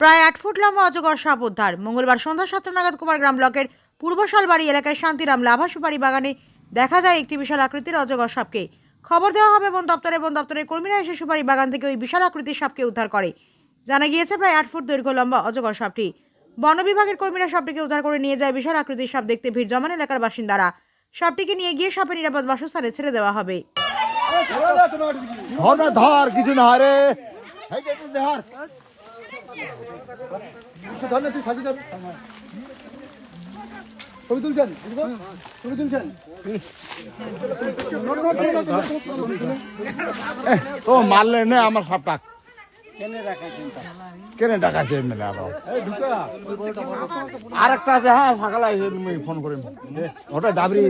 প্রায় আট ফুট লম্বা অজগর সাপ উদ্ধার। মঙ্গলবার সন্ধ্যা সাতটা নাগাদ কুমারগ্রাম ব্লকের পূর্ব শালবাড়ি এলাকায় শান্তিরাম লাভা সুপারি বাগানে দেখা যায় একটি বিশাল আকৃতির অজগর সাপকে। খবর দেওয়া হবে বন দপ্তরে। বন দপ্তরের কর্মীরা এসে সুপারি বাগান থেকে ওই বিশাল আকৃতির সাপকে উদ্ধার করে। জানা গিয়েছে, প্রায় আট ফুট দৈর্ঘ্য লম্বা অজগর সাপটি। বন বিভাগের কর্মীরা সাপটিকে উদ্ধার করে নিয়ে যায় বিশাল আকৃতির সাপ দেখতে ভিড় জমান এলাকার বাসিন্দারা। সাপটিকে নিয়ে গিয়ে সাপের নিরাপদ বাসস্থানে ছেড়ে দেওয়া হবে। ধর, কিছু না রে। ছবি তুলছেন ছবি তুলছেন ও মারলে আমার সাপটা। কেনে ডাকাছে মেলে আর একটা আছে হ্যাঁ সকালে ফোন করে ওটা ডাবরি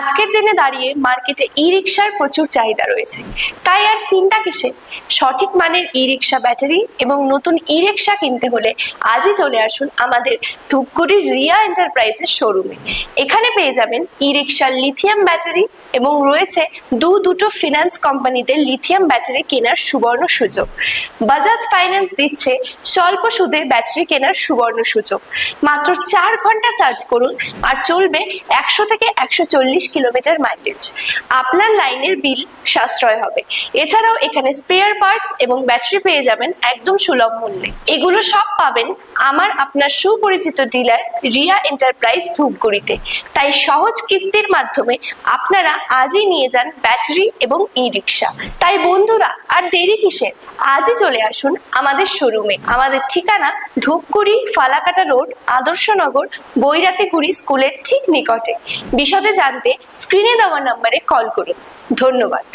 আজকের দিনে দাঁড়িয়ে মার্কেটে ই রিক্সার প্রচুর চাহিদা রয়েছে। তাই আর চিন্তা কিসে? সঠিক মানের ই রিক্সা ব্যাটারি এবং নতুন ই রিক্সা কিনতে হলে আজই চলে আসুন আমাদের ধূপগুড়ির রিয়া এন্টারপ্রাইজের শোরুমে। এখানে পেয়ে যাবেন ই রিক্সার লিথিয়াম ব্যাটারি এবং রয়েছে দু দুটো ফিনান্স কোম্পানিতে লিথিয়াম ব্যাটারি কেনার সুবর্ণ সুযোগ। বাজাজ ফাইন্যান্স দিচ্ছে স্বল্প সুদে ব্যাটারি কেনার সুবর্ণ সুযোগ। মাত্র চার ঘণ্টা চার্জ করুন আর চলবে একশো থেকে একশো চল্লিশ কিলোমিটার মাইলেজ আপনার লাইনের বিল সাশ্রয় হবে। এছাড়াও এখানে স্পেয়ার পার্টস এবং ব্যাটারি পেয়ে যাবেন একদম সুলভ মূল্যে। এগুলো সব পাবেন আমার আপনার সুপরিচিত ডিলার রিয়া এন্টারপ্রাইজ ধূপগুড়িতে। তাই সহজ কিস্তির মাধ্যমে আপনারা আজই নিয়ে যান ব্যাটারি এবং ই রিক্সা তাই বন্ধুরা, আর দেরি কিসের আজই চলে আসুন আমাদের শোরুমে। আমাদের ঠিকানা ধূপগুড়ি ফালাকাটা রোড, আদর্শনগর, বৈরাতিগুড়ি স্কুলের ঠিক নিকটে। বিশদে জানতে স্ক্রিনে দেওয়া নম্বরে কল করুন। ধন্যবাদ।